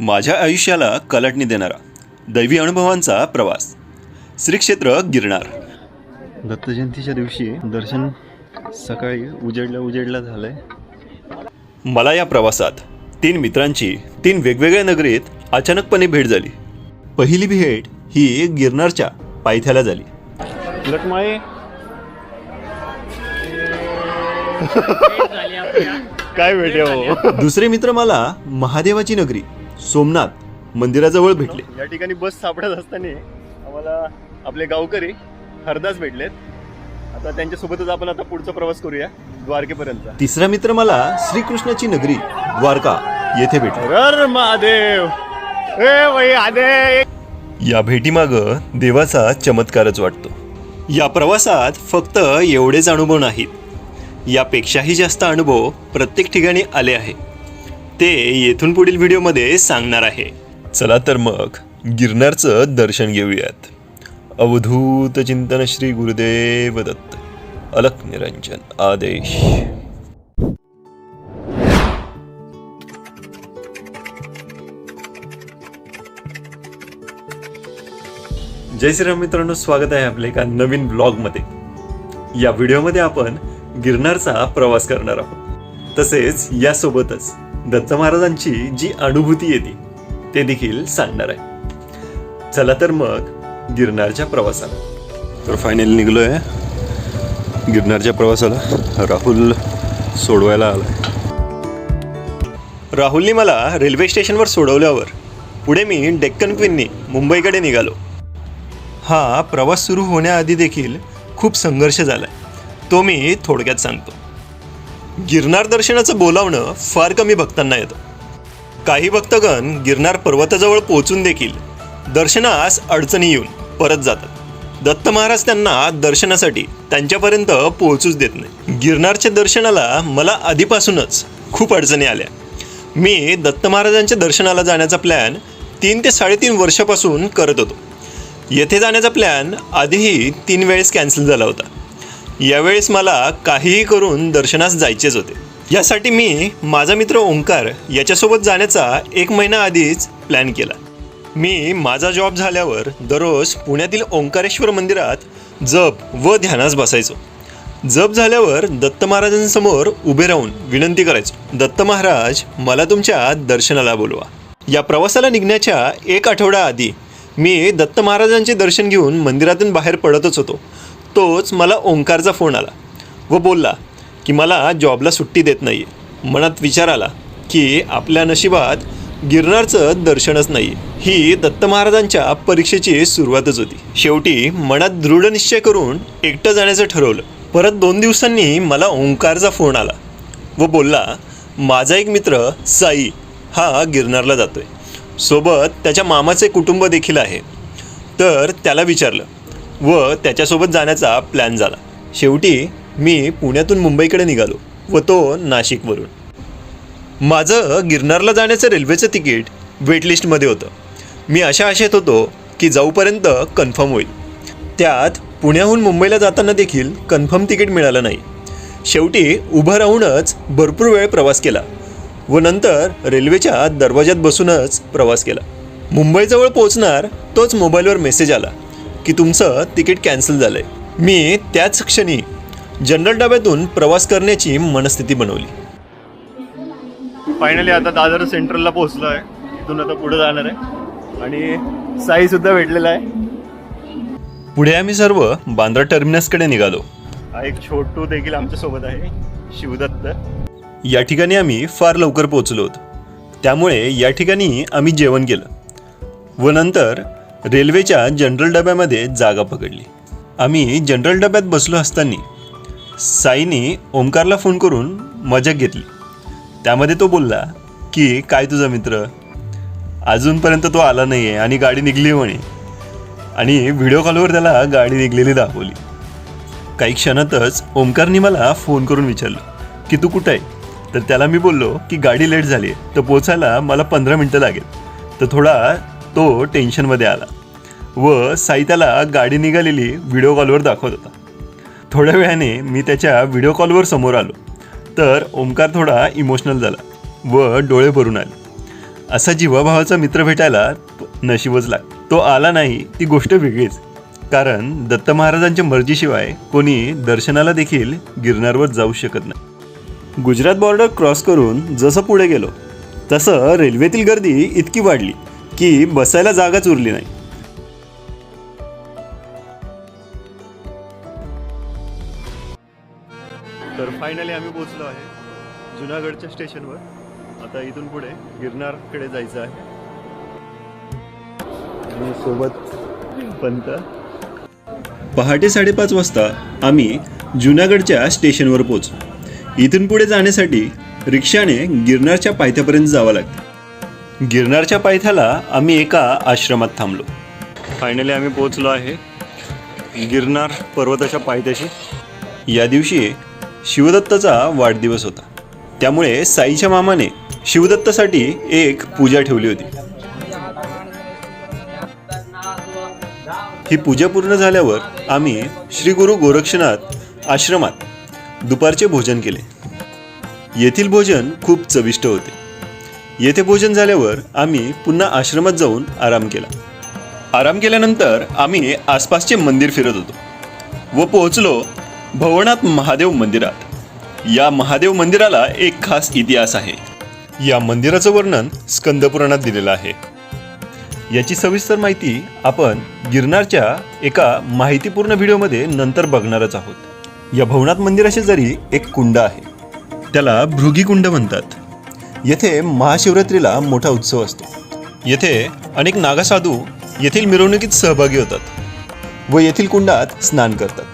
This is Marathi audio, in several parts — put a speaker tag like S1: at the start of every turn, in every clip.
S1: माझ्या आयुष्याला कलाटणी देणारा दैवी अनुभवांचा प्रवास. श्री क्षेत्र गिरणार.
S2: दत्त जयंतीच्या दिवशी दर्शन सकाळी उजेडल्या उजेडल्या झालंय.
S1: मला या प्रवासात तीन मित्रांची तीन वेगवेगळ्या नगरीत अचानकपणे भेट झाली. पहिली भेट ही गिरनारच्या पायथ्याला झाली.
S2: लटमाळे. काय भेटे हो?
S1: दुसरे मित्र मला महादेवाची नगरी सोमनाथ मंदिराजवळ भेटले.
S2: या ठिकाणी बस सापडत असताना आम्हाला आपले गावकरी हरदास भेटलेत. आता त्यांच्यासोबतच आपण आता पुढचा प्रवास करूया द्वारकेपर्यंत
S1: तिसरा मित्र मला श्रीकृष्णाची नगरी द्वारका येथे भेटला.
S2: महादेव. ए वही आदे
S1: या भेटीमाग देवाचा चमत्कारच वाटतो. या प्रवासात फक्त एवढेच अनुभव नाहीत. यापेक्षाही जास्त अनुभव प्रत्येक ठिकाणी आले आहे ते येथून पुढील व्हिडिओमध्ये सांगणार आहे. चला तर मग गिरनारचं दर्शन घेऊयात. अवधूत चिंतन श्री गुरुदेव दत्त. अलक निरंजन आदेश. जय श्रीराम मित्रांनो स्वागत आहे आपले एका नवीन ब्लॉगमध्ये. या व्हिडिओमध्ये आपण गिरनारचा प्रवास करणार आहोत. तसेच यासोबतच दत्त महाराजांची जी अनुभूती येते ते देखील सांगणार आहे. चला तर मग गिरनारच्या प्रवासाला. तर फायनली आहे गिरनारच्या प्रवासाला. राहुल सोडवायला आला राहुलने मला रेल्वे स्टेशनवर सोडवल्यावर पुढे मी डेक्कन क्वीननी मुंबईकडे निघालो. हा प्रवास सुरू होण्याआधी देखील खूप संघर्ष झाला तो मी थोडक्यात सांगतो. गिरनार दर्शनाचं बोलावणं फार कमी भक्तांना येतं. काही भक्तगण गिरनार पर्वताजवळ पोहोचून देखील दर्शनास अडचणी येऊन परत जातात. दत्त महाराज त्यांना दर्शनासाठी त्यांच्यापर्यंत पोहोचूच देत नाही. गिरनारच्या दर्शनाला मला आधीपासूनच खूप अडचणी आल्या. मी दत्त महाराजांच्या दर्शनाला जाण्याचा प्लॅन तीन ते साडेतीन वर्षापासून करत होतो. येथे जाण्याचा प्लॅन आधीही तीन वेळेस कॅन्सल झाला होता. यावेळेस मला काहीही करून दर्शनास जायचेच होते. यासाठी मी माझा मित्र ओंकार याच्यासोबत जाण्याचा एक महिना आधीच प्लॅन केला. मी माझा जॉब झाल्यावर दररोज पुण्यातील ओंकारेश्वर मंदिरात जप व ध्यानास बसायचो. जप झाल्यावर दत्त महाराजांसमोर उभे राहून विनंती करायचो दत्त महाराज मला तुमच्या दर्शनाला बोलवा. या प्रवासाला निघण्याच्या एक आठवडा आधी मी दत्त महाराजांचे दर्शन घेऊन मंदिरातून बाहेर पडतच होतो. तोच मला ओंकारचा फोन आला. व बोलला की मला जॉबला सुट्टी देत नाही मनात विचार आला की आपल्या नशिबात गिरनारचं दर्शनच नाही ही दत्त महाराजांच्या परीक्षेची सुरुवातच होती. शेवटी मनात दृढ निश्चय करून एकटं जाण्याचं ठरवलं. परत दोन दिवसांनी मला ओंकारचा फोन आला व बोलला माझा एक मित्र साई हा गिरनारला जातोय. सोबत त्याच्या मामाचे कुटुंब देखील आहे. तर त्याला विचारलं व त्याच्यासोबत जाण्याचा प्लॅन झाला. शेवटी मी पुण्यातून मुंबईकडे निघालो व तो नाशिकवरून. माझं गिरनारला जाण्याचं रेल्वेचं तिकीट वेटलिस्टमध्ये होतं. मी अशा आशेत होतो की जाऊपर्यंत कन्फर्म होईल. त्यात पुण्याहून मुंबईला जाताना देखील कन्फर्म तिकीट मिळालं नाही. शेवटी उभं राहूनच भरपूर वेळ प्रवास केला व नंतर रेल्वेच्या दरवाज्यात बसूनच प्रवास केला. मुंबईजवळ पोहोचणार तोच मोबाईलवर मेसेज आला. की तुमचं तिकीट कॅन्सल झालं आहे मी त्याच क्षणी जनरल डब्यातून प्रवास करण्याची मनस्थिती बनवली.
S2: फायनली आता दादर सेंट्रलला पोहोचलो आहे तिथून आता पुढे जाणार आहे. आणि साई सुद्धा भेटलेला आहे.
S1: पुढे आम्ही सर्व बांद्रा टर्मिनसकडे निघालो.
S2: हा एक छोटू देखील आमच्यासोबत आहे शिवदत्त.
S1: या ठिकाणी आम्ही फार लवकर पोहोचलो होतो. त्यामुळे या ठिकाणी आम्ही जेवण केलं. व नंतर रेल्वेच्या जनरल डब्यामध्ये जागा पकडली. आम्ही जनरल डब्यात बसलो असताना साईने ओमकारला फोन करून मजा घेतली. त्यामध्ये तो बोलला की काय तुझा मित्र? अजूनपर्यंत तो आला नाही आहे आणि गाडी निघली म्हणे. आणि व्हिडिओ कॉलवर त्याला गाडी निघलेली दाखवली. काही क्षणातच ओमकारने मला फोन करून विचारलं की तू कुठं आहे? तर त्याला मी बोललो की गाडी लेट झाली आहे तर पोचायला मला पंधरा मिनटं लागेल. तर थोडा तो टेन्शनमध्ये आला व साईताला गाडी निघालेली व्हिडिओ कॉलवर दाखवत होता. थोड्या वेळाने मी त्याच्या व्हिडिओ कॉलवर समोर आलो. तर ओमकार थोडा इमोशनल झाला व डोळे भरून आले. असा जीवाभावाचा मित्र भेटायला नशीबच लाग तो आला नाही ती गोष्ट वेगळीच. कारण दत्त महाराजांच्या मर्जीशिवाय कोणी दर्शनाला देखील गिरनारवर जाऊ शकत नाही. गुजरात बॉर्डर क्रॉस करून जसं पुढे गेलो तसं रेल्वेतील गर्दी इतकी वाढली. की बसायला जागाच उरली नाही.
S2: तर फायनली आम्ही पोहोचलो आहे जुनागडच्या स्टेशनवर. आता इथून पुढे गिरनारकडे जायचं आहे. सोबत पंत.
S1: पहाटे साडेपाच वाजता आम्ही जुनागडच्या स्टेशनवर पोचलो इथून पुढे जाण्यासाठी रिक्षाने गिरनारच्या पायथ्यापर्यंत जावं लागतं. गिरनारच्या पायथ्याला आम्ही एका आश्रमात थांबलो.
S2: फायनली आम्ही पोहोचलो आहे गिरनार पर्वताच्या पायथ्याशी.
S1: या दिवशी शिवदत्ताचा वाढदिवस होता. त्यामुळे साईच्या मामाने शिवदत्तासाठी एक पूजा ठेवली होती. ही पूजा पूर्ण झाल्यावर आम्ही श्री गुरु गोरक्षनाथ आश्रमात दुपारचे भोजन केले. येथील भोजन खूप चविष्ट होते. येथे भोजन झाल्यावर आम्ही पुन्हा आश्रमात जाऊन आराम केला. आराम केल्यानंतर आम्ही आसपासचे मंदिर फिरत होतो व पोहोचलो भवनाथ महादेव मंदिरात. या महादेव मंदिराला एक खास इतिहास आहे. या मंदिराचं वर्णन स्कंदपुराणात दिलेलं आहे. याची सविस्तर माहिती आपण गिरनारच्या एका माहितीपूर्ण व्हिडिओमध्ये नंतर बघणारच आहोत. या भवनाथ मंदिराशेजारी एक कुंड आहे. त्याला भृगी कुंड म्हणतात. येथे महाशिवरात्रीला मोठा उत्सव असतो. येथे अनेक नागासाधू येथील मिरवणुकीत सहभागी होतात व येथील कुंडात स्नान करतात.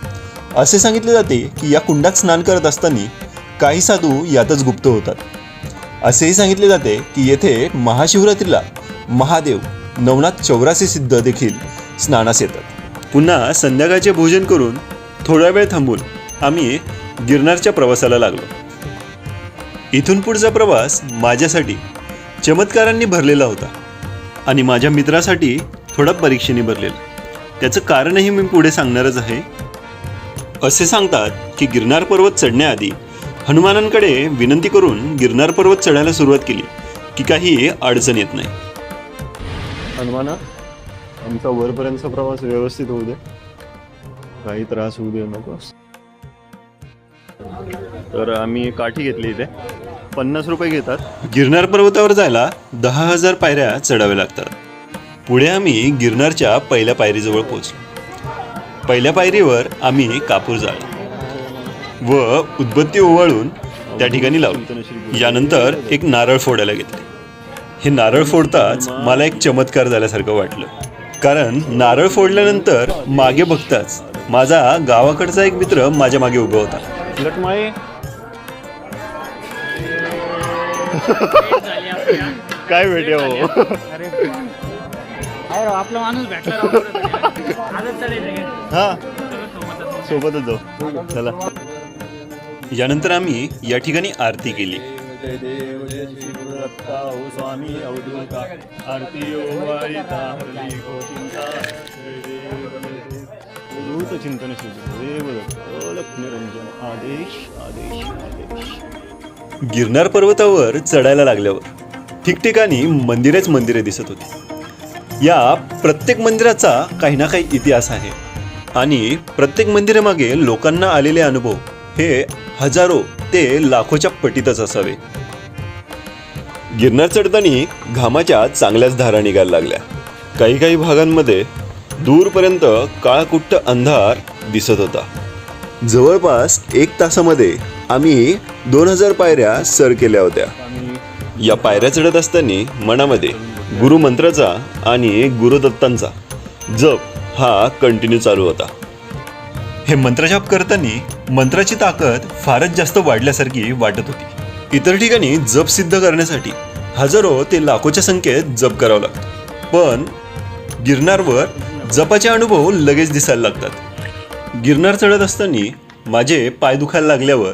S1: असे सांगितले जाते की या कुंडात स्नान करत असताना काही साधू यातच गुप्त होतात. असेही सांगितले जाते की येथे महाशिवरात्रीला महादेव नवनाथ चौरासी सिद्ध देखील स्नानास येतात. पुन्हा संध्याकाळचे भोजन करून थोडा वेळ थांबून आम्ही गिरनारच्या प्रवासाला लागलो. इथून पुढचा प्रवास माझ्यासाठी चमत्कारांनी भरलेला होता आणि माझ्या मित्रासाठी थोडा परीक्षेने भरलेला. त्याचं कारणही मी पुढे सांगणारच आहे. असे सांगतात की गिरनार पर्वत चढण्याआधी हनुमानांकडे विनंती करून गिरनार पर्वत चढायला सुरुवात केली की काही अडचण येत नाही.
S2: हनुमाना आमचा वरपर्यंतचा प्रवास व्यवस्थित होऊ दे. काही त्रास होऊ दे नको. तर आम्ही काठी घेतली इथे. पन्नास रुपये घेतात.
S1: गिरनार पर्वतावर जायला दहा हजार पायऱ्या चढाव्या लागतात. पुढे आम्ही गिरनारच्या पहिल्या पायरीजवळ पोहोचलो. पहिल्या पायरीवर आम्ही कापूर जाळला व उदबत्ती ओवाळून त्या ठिकाणी लावली. यानंतर एक नारळ फोडायला घेतले. हे नारळ फोडताच मला एक चमत्कार झाल्यासारखं वाटलं. कारण नारळ फोडल्यानंतर मागे बघताच माझा गावाकडचा एक मित्र माझ्या मागे उभा होता.
S2: काय भेटे हो?
S3: अरे आपला माणूस भेटला राव. आजच?
S2: हा
S3: सगळं सोबतच.
S2: सोबतच जाऊ. चला.
S1: यानंतर आम्ही या ठिकाणी आरती केली.
S2: जय देव जय श्री गुरुदत्ता ओ स्वामी अवधूता आरती ओ वारिता हरली गोचिंता जय देव जय देव गुरुच चिंतन लक्ष्मीरंजन आदेश आदेश आदेश.
S1: गिरनार पर्वतावर चढायला लागल्यावर ठिकठिकाणी मंदिरेच मंदिरे दिसत होती. या प्रत्येक मंदिराचा काही ना काही इतिहास आहे. आणि प्रत्येक मंदिरामागे लोकांना आलेले अनुभव हे हजारो ते लाखोच्या पटीतच असावे. गिरनार चढताना घामाच्या चांगल्याच धारा निघायला लागल्या. काही काही भागांमध्ये दूरपर्यंत काळकुट्ट अंधार दिसत होता. जवळपास एक तासामध्ये आम्ही दोन हजार पायऱ्या सर केल्या होत्या. या पायऱ्या चढत असताना मनामध्ये गुरुमंत्राचा आणि गुरुदत्तांचा जप हा कंटिन्यू चालू होता. हे मंत्रजाप करताना मंत्राची ताकद फारच जास्त वाढल्यासारखी वाटत होती. इतर ठिकाणी जप सिद्ध करण्यासाठी हजारो ते लाखोच्या संख्येत जप करावं लागतं. पण गिरनारवर जपाचे अनुभव लगेच दिसायला लागतात. गिरनार चढत असताना माझे पाय दुखायला लागल्यावर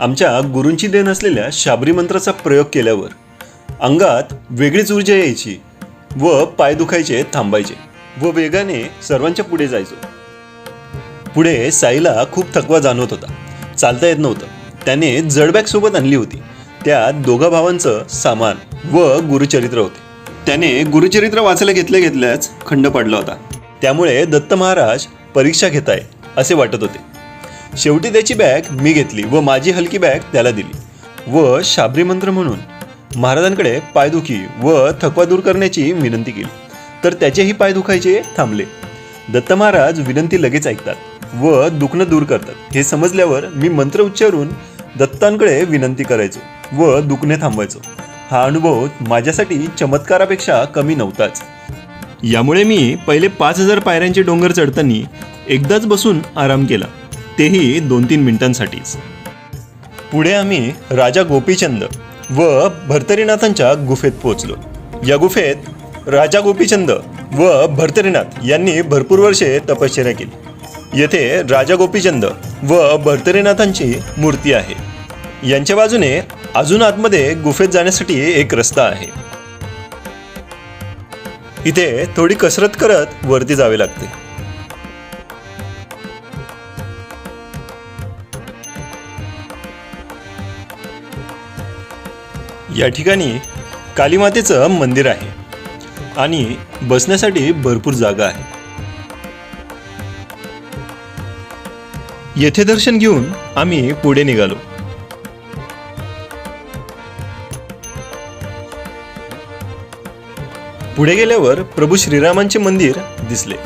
S1: आमच्या गुरूंची देण असलेल्या शाबरी मंत्राचा प्रयोग केल्यावर अंगात वेगळीच ऊर्जा यायची व पाय दुखायचे थांबायचे व वेगाने सर्वांच्या पुढे जायचो. पुढे साईला खूप थकवा जाणवत होता. चालता येत नव्हतं. त्याने जडबॅग सोबत आणली होती. त्यात दोघा भावांचं सामान व गुरुचरित्र होते. त्याने गुरुचरित्र वाचायला घेतल्या घेतल्याच खंड पडला होता. त्यामुळे दत्त महाराज परीक्षा घेताय असे वाटत होते. शेवटी त्याची बॅग मी घेतली व माझी हलकी बॅग त्याला दिली. व शाबरी मंत्र म्हणून महाराजांकडे पायदुखी व थकवा दूर करण्याची विनंती केली. तर त्याचेही पाय दुखायचे थांबले. दत्त महाराज विनंती लगेच ऐकतात व दुखणं दूर करतात. हे समजल्यावर मी मंत्र उच्चारून दत्तांकडे विनंती करायचो व दुखणे थांबवायचो. हा अनुभव माझ्यासाठी चमत्कारापेक्षा कमी नव्हताच. यामुळे मी पहिले पाच हजार पायऱ्यांचे डोंगर चढताना एकदाच बसून आराम केला. तेही दोन तीन मिनिटांसाठीच. पुढे आम्ही राजा गोपीचंद व भर्तरीनाथांच्या गुफेत पोहोचलो. या गुफेत राजा गोपीचंद व भर्तरीनाथ यांनी भरपूर वर्षे तपश्चर्या केली. येथे राजा गोपीचंद व भर्तरीनाथांची मूर्ती आहे. यांच्या बाजूने अजून आतमध्ये गुफेत जाण्यासाठी एक रस्ता आहे. इथे थोडी कसरत करत वरती जावे लागते. या ठिकाणी कालीमातेचं मंदिर आहे आणि बसण्यासाठी भरपूर जागा आहे. येथे दर्शन घेऊन आम्ही पुढे निघालो. पुढे गेल्यावर प्रभू श्रीरामांचे मंदिर दिसले.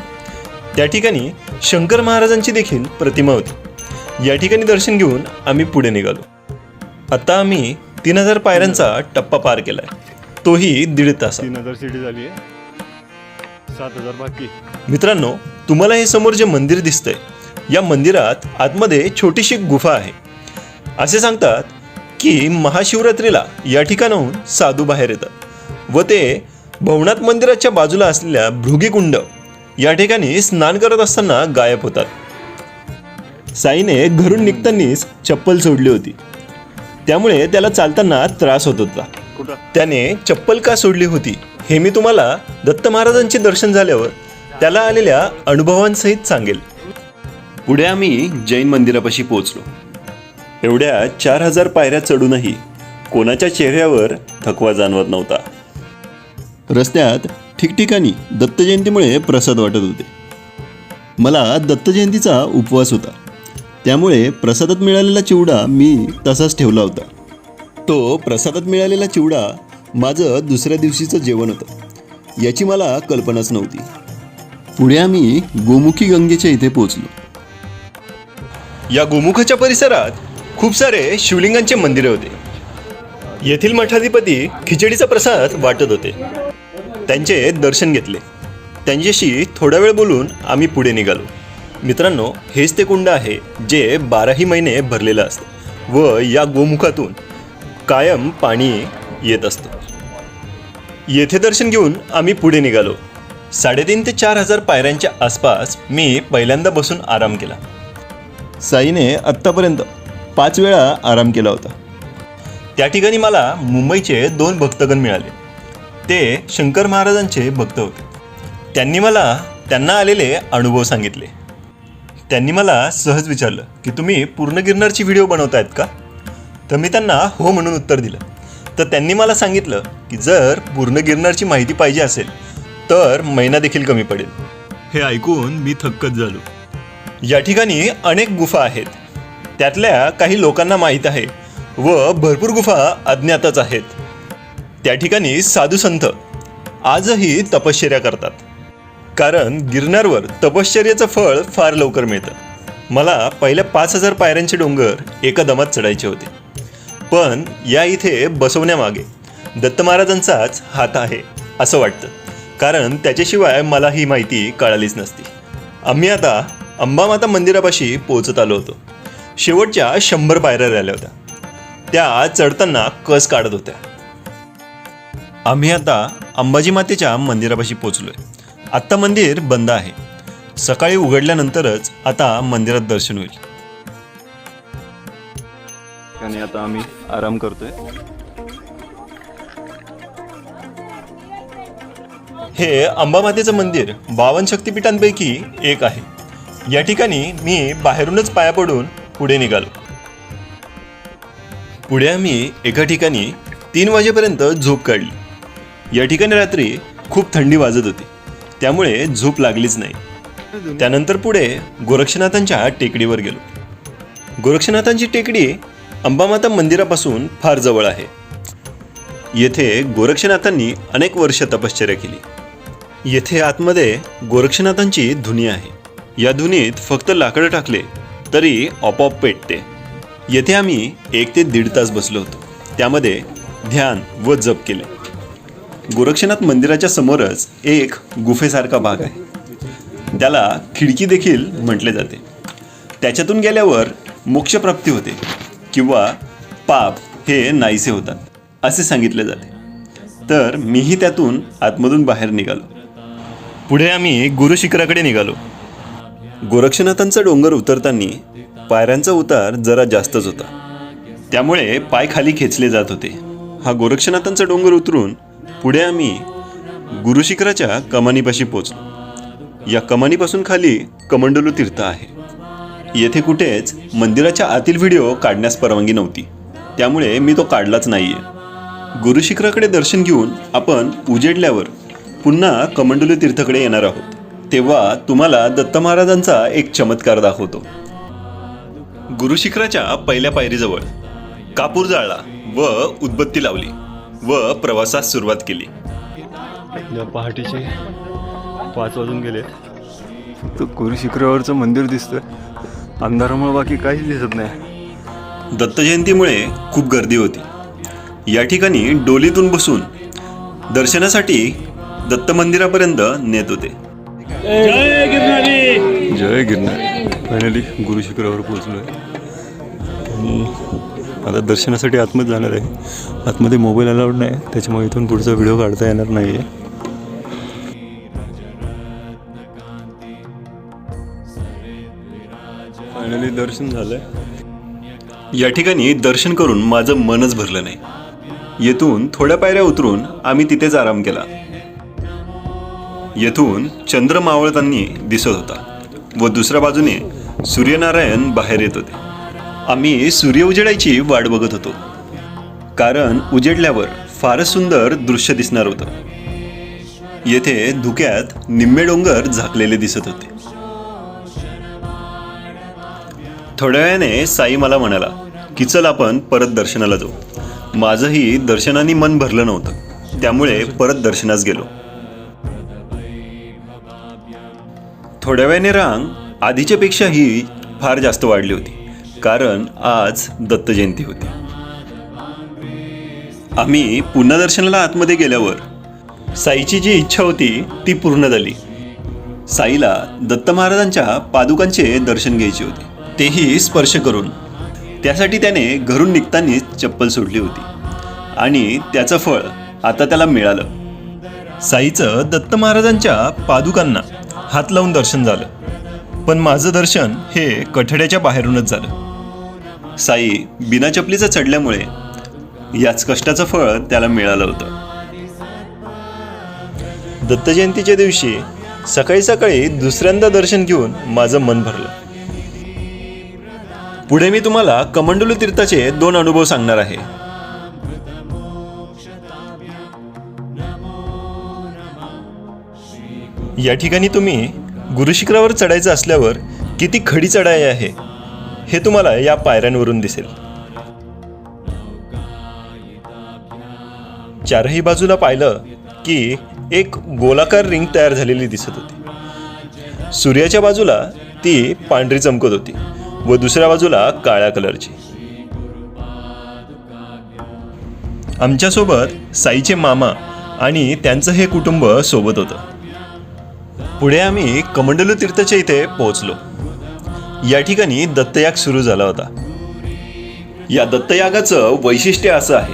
S1: त्या ठिकाणी शंकर महाराजांची देखील प्रतिमा होती. या ठिकाणी दर्शन घेऊन आम्ही पुढे निघालो. आता आम्ही तीन हजार पायऱ्यांचा टप्पा पार केलाय. तोही दीड तासात.
S2: तीन हजार सीडी झाली आहे. सात हजार बाकी.
S1: मित्रांनो तुम्हाला हे समोर जे मंदिर दिसतंय या मंदिरात आतमध्ये छोटीशी गुफा आहे. असे सांगतात की महाशिवरात्रीला या ठिकाणाहून साधू बाहेर येतात. व ते भवनाथ मंदिराच्या बाजूला असलेल्या भृगीकुंड या ठिकाणी स्नान करत असताना गायब होतात. साईने घरून निघतानीच चप्पल सोडली होती. त्यामुळे त्याला चालताना त्रास होत होता. त्याने चप्पल का सोडली होती हे मी तुम्हाला दत्त महाराजांचे दर्शन झाल्यावर त्याला आलेल्या अनुभवांसहित सांगेल. पुढे आम्ही जैन मंदिरापाशी पोहोचलो. एवढ्या चार हजार पायऱ्या चढूनही कोणाच्या चेहऱ्यावर थकवा जाणवत नव्हता. रस्त्यात ठिकठिकाणी दत्त जयंतीमुळे प्रसाद वाटत होते. मला दत्त जयंतीचा उपवास होता. त्यामुळे प्रसादात मिळालेला चिवडा मी तसाच ठेवला होता. तो प्रसादात मिळालेला चिवडा माझं दुसऱ्या दिवशीचं जेवण होतं. याची मला कल्पनाच नव्हती. पुढे आम्ही गोमुखी गंगेच्या इथे पोहोचलो. या गोमुखाच्या परिसरात खूप सारे शिवलिंगांचे मंदिरे होते. येथील मठाधिपती खिचडीचा प्रसाद वाटत होते. त्यांचे दर्शन घेतले. त्यांच्याशी थोडा वेळ बोलून आम्ही पुढे निघालो. मित्रांनो हेच ते कुंड आहे जे बाराही महिने भरलेलं असतं व या गोमुखातून कायम पाणी येत असतं. येथे दर्शन घेऊन आम्ही पुढे निघालो. साडेतीन ते चार हजार पायऱ्यांच्या आसपास मी पहिल्यांदा बसून आराम केला. साईने आत्तापर्यंत पाच वेळा आराम केला होता. त्या ठिकाणी मला मुंबईचे दोन भक्तगण मिळाले. ते शंकर महाराजांचे भक्त होते. त्यांनी मला त्यांना आलेले अनुभव सांगितले. त्यांनी मला सहज विचारलं की तुम्ही पूर्ण गिरनारची व्हिडिओ बनवतायत का? तर मी त्यांना हो म्हणून उत्तर दिलं. तर त्यांनी मला सांगितलं की जर पूर्ण गिरनारची माहिती पाहिजे असेल तर महिना देखील कमी पडेल. हे ऐकून मी थक्कच झालो. या ठिकाणी अनेक गुफा आहेत. त्यातल्या काही लोकांना माहीत आहे व भरपूर गुफा अज्ञातच आहेत. त्या ठिकाणी साधू संत आजही तपश्चर्या करतात. कारण गिरनारवर तपश्चर्याचं फळ फार लवकर मिळतं. मला पहिल्या पाच हजार पायऱ्यांचे डोंगर एका दमात चढायचे होते. पण या इथे बसवण्यामागे दत्त महाराजांचाच हात आहे असं वाटतं. कारण त्याच्याशिवाय मला ही माहिती कळालीच नसती. आम्ही आता अंबामाता मंदिरापाशी पोहोचत आलो होतो. शेवटच्या शंभर पायऱ्या राहिल्या होत्या. त्या चढताना कस काढत होत्या. आम्ही आता अंबाजी मातेच्या मंदिरापाशी पोचलोय आत्ता मंदिर बंद आहे. सकाळी उघडल्यानंतरच आता मंदिरात दर्शन होईल.
S2: आणि आता आम्ही आराम करतोय.
S1: हे अंबामातेचं मंदिर बावन शक्तिपीठांपैकी एक आहे. या ठिकाणी मी बाहेरूनच पाया पडून पुढे निघालो. पुढे आम्ही एका ठिकाणी तीन वाजेपर्यंत झोप काढली. या ठिकाणी रात्री खूप थंडी वाजत होती. त्यामुळे झोप लागलीच नाही. त्यानंतर पुढे गोरक्षनाथांच्या टेकडीवर गेलो. गोरक्षनाथांची टेकडी अंबामाता मंदिरापासून फार जवळ आहे. येथे गोरक्षनाथांनी अनेक वर्ष तपश्चर्या केली. येथे आतमध्ये गोरक्षनाथांची धुनी आहे. या धुनीत फक्त लाकडं टाकले तरी आपोआप पेटते. येथे आम्ही एक ते दीड तास बसलो होतो. त्यामध्ये ध्यान व जप केले. गोरक्षनाथ मंदिराच्या समोरच एक गुफेसारखा भाग आहे. त्याला खिडकी देखील म्हटले जाते. त्याच्यातून गेल्यावर मोक्षप्राप्ती होते किंवा पाप हे नाहीसे होतात असे सांगितले जाते. तर मीही त्यातून आतमधून बाहेर निघालो. पुढे आम्ही गुरुशिखराकडे निघालो. गोरक्षनाथांचा डोंगर उतरताना पायऱ्यांचा उतार जरा जास्तच होता. त्यामुळे पाय खाली खेचले जात होते. हा गोरक्षनाथांचा डोंगर उतरून पुढे आम्ही गुरुशिखराच्या कमानीपाशी पोचलो. या कमानीपासून खाली कमंडलू तीर्थ आहे. येथे कुठेच मंदिराच्या आतील व्हिडिओ काढण्यास परवानगी नव्हती. त्यामुळे मी तो काढलाच नाहीये. गुरुशिखराकडे दर्शन घेऊन आपण उजेडल्यावर पुन्हा कमंडलू तीर्थकडे येणार आहोत. तेव्हा तुम्हाला दत्त महाराजांचा एक चमत्कार दाखवतो. गुरुशिखराच्या पहिल्या पायरीजवळ कापूर जाळला व उदबत्ती लावली. व प्रवासास सुरुवात केली.
S2: पहाटेचे पाच वाजून गेले. फक्त गुरु शिखरावरचं मंदिर दिसतंय. अंधारामुळे बाकी काहीच दिसत नाही.
S1: दत्त जयंतीमुळे खूप गर्दी होती. या ठिकाणी डोलीतून बसून दर्शनासाठी दत्त मंदिरापर्यंत नेत होते.
S3: जय गिरणारी
S2: जय गिरनार. फायनली गुरु शिखरावर पोहोचलो आहे आणि आता दर्शनासाठी आतमध्ये जाणार आहे. आतमध्ये मोबाईल अलाउड नाही. त्याच्यामुळे इथून पुढचा व्हिडिओ काढता येणार नाही आहे फायनली दर्शन झालंय.
S1: या ठिकाणी दर्शन करून माझं मनच भरलं नाही. येथून थोड्या पायऱ्या उतरून आम्ही तिथेच आराम केला. येथून चंद्र मावळतांनी दिसत होता व दुसऱ्या बाजूने सूर्यनारायण बाहेर येत होते. आम्ही सूर्य उजेडायची वाट बघत होतो. कारण उजेडल्यावर फारच सुंदर दृश्य दिसणार होतं. येथे धुक्यात निम्मे डोंगर झाकलेले दिसत होते. थोड्या वेळाने साई मला म्हणाला की चल आपण परत दर्शनाला जाऊ. माझंही दर्शनाने मन भरलं नव्हतं. त्यामुळे परत दर्शनास गेलो. थोड्या वेळाने रांग आधीच्यापेक्षाही फार जास्त वाढली होती. कारण आज दत्त जयंती होती. आम्ही पुन्हा दर्शनाला आतमध्ये गेल्यावर साईची जी इच्छा होती ती पूर्ण झाली. साईला दत्त महाराजांच्या पादुकांचे दर्शन घ्यायचे होते. तेही स्पर्श करून. त्यासाठी त्याने घरून निघतानीच चप्पल सोडली होती. आणि त्याचं फळ आता त्याला मिळालं. साईचं दत्त महाराजांच्या पादुकांना हात लावून दर्शन झालं. पण माझं दर्शन हे कठड्याच्या बाहेरूनच झालं. साई बिना चपलीचं चढल्यामुळे याच कष्टाचं फळ त्याला मिळालं होतं. दत्तजयंतीच्या दिवशी सकाळी सकाळी दुसऱ्यांदा दर्शन घेऊन माझं मन भरलं. पुढे मी तुम्हाला कमंडलू तीर्थाचे दोन अनुभव सांगणार आहे. या ठिकाणी तुम्ही गुरुशिखरावर चढायचं असल्यावर किती खडी चढाई आहे? हे तुम्हाला या पायऱ्यांवरून दिसेल. चारही बाजूला पाहिलं की एक गोलाकार रिंग तयार झालेली दिसत होती. सूर्याच्या बाजूला ती पांढरी चमकत होती व दुसऱ्या बाजूला काळ्या कलरची. आमच्यासोबत साईचे मामा आणि त्यांचं हे कुटुंब सोबत होतं. पुढे आम्ही कमंडलू तीर्थाच्या इथे पोहोचलो. या ठिकाणी दत्तयाग सुरू झाला होता. या दत्तयागाचं वैशिष्ट्य असं आहे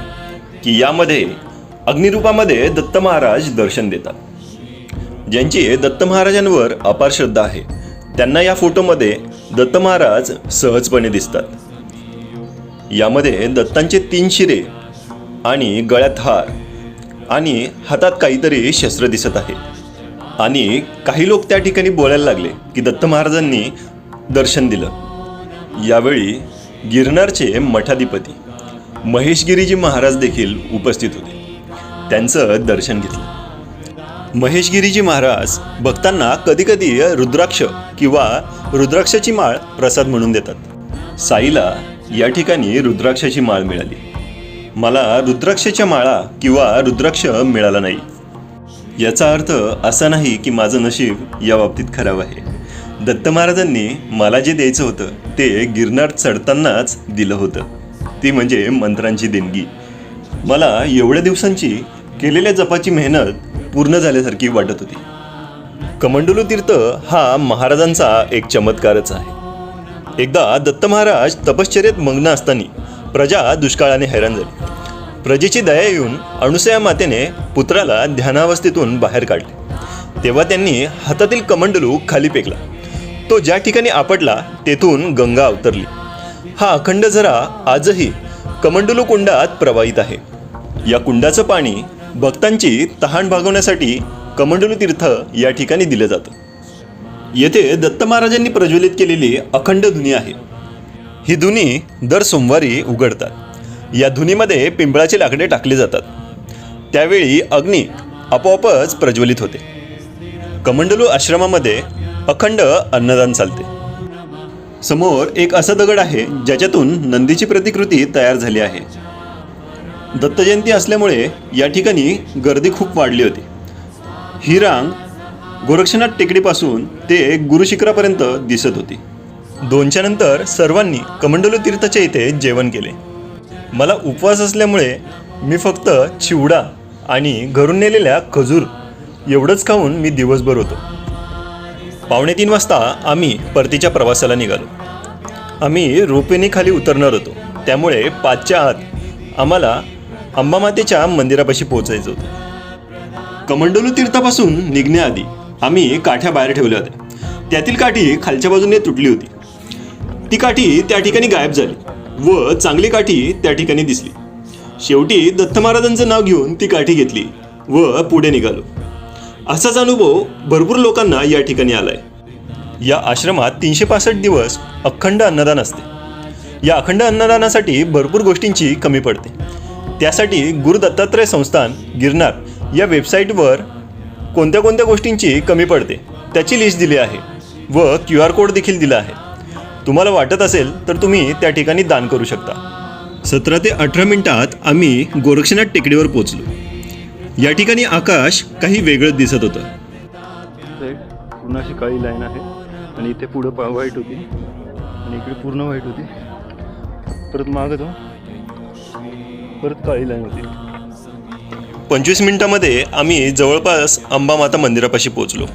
S1: की यामध्ये अग्निरूपामध्ये दत्त महाराज दर्शन देतात. ज्यांची दत्त महाराजांवर अपार श्रद्धा आहे त्यांना या फोटोमध्ये दत्त महाराज सहजपणे दिसतात. यामध्ये दत्तांचे तीन शिरे आणि गळ्यात हार आणि हातात काहीतरी शस्त्र दिसत आहे. आणि काही लोक त्या ठिकाणी बोलायला लागले की दत्त महाराजांनी दर्शन दिलं. यावेळी गिरनारचे मठाधिपती महेशगिरीजी महाराज देखील उपस्थित होते. त्यांचं दर्शन घेतलं. महेशगिरीजी महाराज भक्तांना कधीकधी रुद्राक्ष किंवा रुद्राक्षाची माळ प्रसाद म्हणून देतात. साईला या ठिकाणी रुद्राक्षाची माळ मिळाली. मला रुद्राक्षाच्या माळा किंवा रुद्राक्ष मिळाला नाही. याचा अर्थ असा नाही की माझं नशीब या बाबतीत खराब आहे. दत्त महाराजांनी मला जे द्यायचं होतं ते गिरनार चढतानाच दिलं होतं. ती म्हणजे मंत्रांची देणगी. मला एवढ्या दिवसांची केलेल्या जपाची मेहनत पूर्ण झाल्यासारखी वाटत होती. कमंडलू तीर्थ हा महाराजांचा एक चमत्कारच आहे. एकदा दत्त महाराज तपश्चर्येत मग्न असताना प्रजा दुष्काळाने हैराण झाली. प्रजेची दया येऊन अणुसया मातेने पुत्राला ध्यानावस्थेतून बाहेर काढले. तेव्हा त्यांनी हातातील कमंडलू खाली फेकला. तो ज्या ठिकाणी आपटला तेथून गंगा अवतरली हा अखंड झरा आजही कमंडलू कुंडात प्रवाहित आहे. या कुंडाचं पाणी भक्तांची तहान भागवण्यासाठी कमंडलू तीर्थ या ठिकाणी दिलं जातं. येथे दत्त महाराजांनी प्रज्वलित केलेली अखंड धुनी आहे. ही धुनी दर सोमवारी उघडतात. या धुनीमध्ये पिंपळाचे लाकडे टाकले जातात. त्यावेळी अग्नी आपोआपच प्रज्वलित होते. कमंडलू आश्रमामध्ये अखंड अन्नदान चालते. समोर एक असा दगड आहे ज्याच्यातून नंदीची प्रतिकृती तयार झाली आहे. दत्तजयंती असल्यामुळे या ठिकाणी गर्दी खूप वाढली होती. ही रांग गोरक्षनाथ टेकडीपासून ते गुरुशिखरापर्यंत दिसत होती. दोनच्या नंतर सर्वांनी कमंडलू तीर्थाच्या इथे जेवण केले. मला उपवास असल्यामुळे मी फक्त चिवडा आणि घरून नेलेल्या खजूर एवढंच खाऊन मी दिवसभर होतो. पावणे तीन वाजता आम्ही परतीच्या प्रवासाला निघालो. आम्ही रोपेने खाली उतरणार होतो. त्यामुळे पाचच्या आत आम्हाला अंबामातेच्या मंदिरापाशी पोहोचायचं होतं. कमंडलू तीर्थापासून निघण्याआधी आम्ही काठ्या बाहेर ठेवल्या होत्या. त्यातील काठी खालच्या बाजूने तुटली होती. ती काठी त्या ठिकाणी गायब झाली व चांगली काठी त्या ठिकाणी दिसली. शेवटी दत्त महाराजांचं नाव घेऊन ती काठी घेतली व पुढे निघालो. असाच अनुभव भरपूर लोकांना या ठिकाणी आलाय. या आश्रमात तीनशे पासष्ट दिवस अखंड अन्नदान असते. या अखंड अन्नदानासाठी भरपूर गोष्टींची कमी पडते. त्यासाठी गुरु दत्तात्रय संस्थान गिरनार या वेबसाईटवर कोणत्या कोणत्या गोष्टींची कमी पडते त्याची लिस्ट दिली आहे व क्यू आर कोड देखील दिला आहे. तुम्हाला वाटत असेल तर तुम्ही त्या ठिकाणी दान करू शकता. सतरा ते अठरा मिनिटात आम्ही गोरक्षनाथ टेकडीवर पोचलो या ठिकाणी आकाश काही वेगळं दिसत होतं.
S2: पूर्ण अशी काळी लाईन आहे आणि इथे पुढं व्हाईट होती आणि इकडे पूर्ण व्हाईट होती. परत मागं तो परत काळी लाईन होती.
S1: पंचवीस मिनिटामध्ये आम्ही जवळपास अंबामाता मंदिरापाशी पोहोचलो.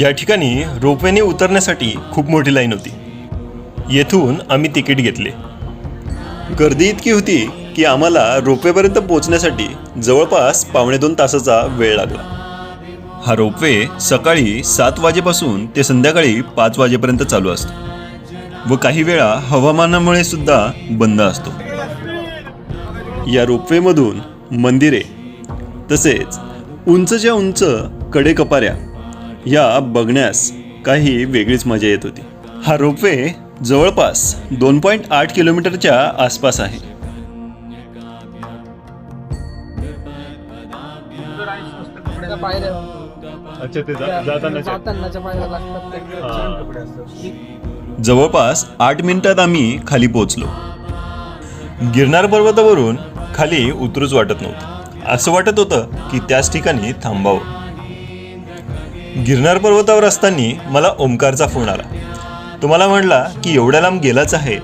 S1: या ठिकाणी रोपवेने उतरण्यासाठी खूप मोठी लाईन होती. येथून आम्ही तिकीट घेतले. गर्दी इतकी होती की आम्हाला रोपवेपर्यंत पोहोचण्यासाठी जवळपास पावणे दोन तासाचा वेळ लागला. हा रोपवे सकाळी सात वाजेपासून ते संध्याकाळी पाच वाजेपर्यंत चालू असतो व काही वेळा हवामानामुळे सुद्धा बंद असतो. या रोपवेमधून मंदिरे तसेच उंचच्या उंच कडेकपाऱ्या या बघण्यास काही वेगळीच मजा येत होती. हा रोपवे जवळपास दोन पॉईंट आठ किलोमीटरच्या आसपास आहे. जवळपास आठ मिनिटात आम्ही खाली पोहोचलो. गिरनार पर्वतावरून खाली उतरूच वाटत नव्हतं. असं वाटत होतं की त्याच ठिकाणी थांबावं. गिरनार पर्वतावर असताना मला ओमकारचा फोन आला. तुम्हाला म्हटला की एवढ्या लांब गेलाच आहे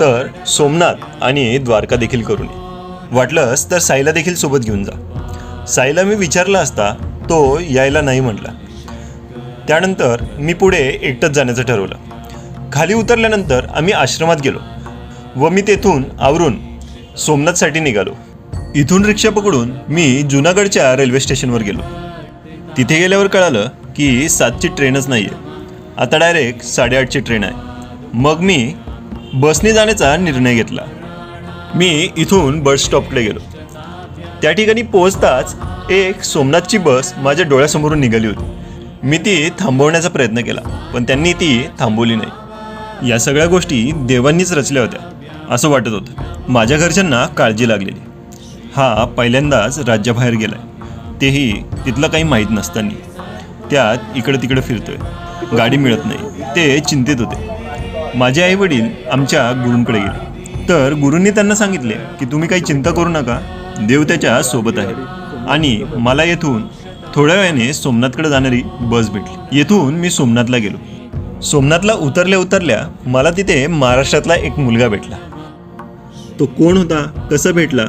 S1: तर सोमनाथ आणि द्वारका देखील करून ये. वाटलंच तर साईला देखील सोबत घेऊन जा. साईला मी विचारला असता तो यायला नाही म्हटला. त्यानंतर मी पुढे एकटंच जाण्याचं ठरवलं. खाली उतरल्यानंतर आम्ही आश्रमात गेलो व मी तेथून आवरून सोमनाथसाठी निघालो. इथून रिक्षा पकडून मी जुनागडच्या रेल्वे स्टेशनवर गेलो. तिथे गेल्यावर कळालं की सातची ट्रेनच नाही आहे आता डायरेक्ट साडेआठची ट्रेन आहे. मग मी बसने जाण्याचा निर्णय घेतला. मी इथून बस स्टॉपकडे गेलो. त्या ठिकाणी पोहोचताच एक सोमनाथची बस माझ्या डोळ्यासमोरून निघाली होती. मी ती थांबवण्याचा प्रयत्न केला पण त्यांनी ती थांबवली नाही. या सगळ्या गोष्टी देवांनीच रचल्या होत्या असं वाटत होतं. माझ्या घरच्यांना काळजी लागलेली. हा पहिल्यांदाच राज्याबाहेर गेलाय. तेही तिथलं काही माहीत नसताना. त्यात इकडं तिकडं फिरतोय. गाडी मिळत नाही. ते चिंतित होते. माझे आई वडील आमच्या गुरूंकडे गेले. तर गुरूंनी त्यांना सांगितले की तुम्ही काही चिंता करू नका. देव त्याच्या सोबत आहे. आणि मला येथून थोड्या वेळाने सोमनाथकडे जाणारी बस भेटली. येथून मी सोमनाथला गेलो. सोमनाथला उतरल्या उतरल्या मला तिथे महाराष्ट्रातला एक मुलगा भेटला. तो कोण होता? कसा भेटला?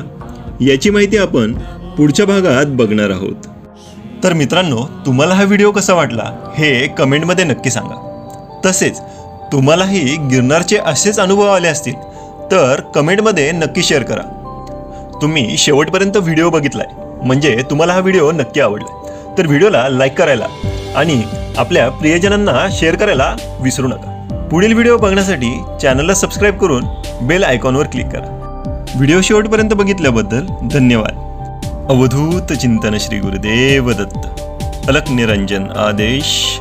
S1: याची माहिती आपण पुढच्या भागात बघणार आहोत. तर मित्रांनो तुम्हाला हा व्हिडिओ कसा वाटला हे कमेंटमध्ये नक्की सांगा. तसेच तुम्हालाही गिरनारचे असेच अनुभव आले असतील तर कमेंटमध्ये नक्की शेअर करा. तुम्ही शेवटपर्यंत व्हिडिओ बघितलाय म्हणजे तुम्हाला हा व्हिडिओ नक्की आवडला तर व्हिडिओला लाईक करायला आणि आपल्या प्रियजनांना शेअर करायला विसरू नका. पुढील व्हिडिओ बघण्यासाठी चॅनलला सबस्क्राईब करून बेल आयकॉनवर क्लिक करा. व्हिडिओ शेवटपर्यंत बघितल्याबद्दल धन्यवाद. अवधूत चिंतन श्री गुरुदेव दत्त. अलक निरंजन आदेश.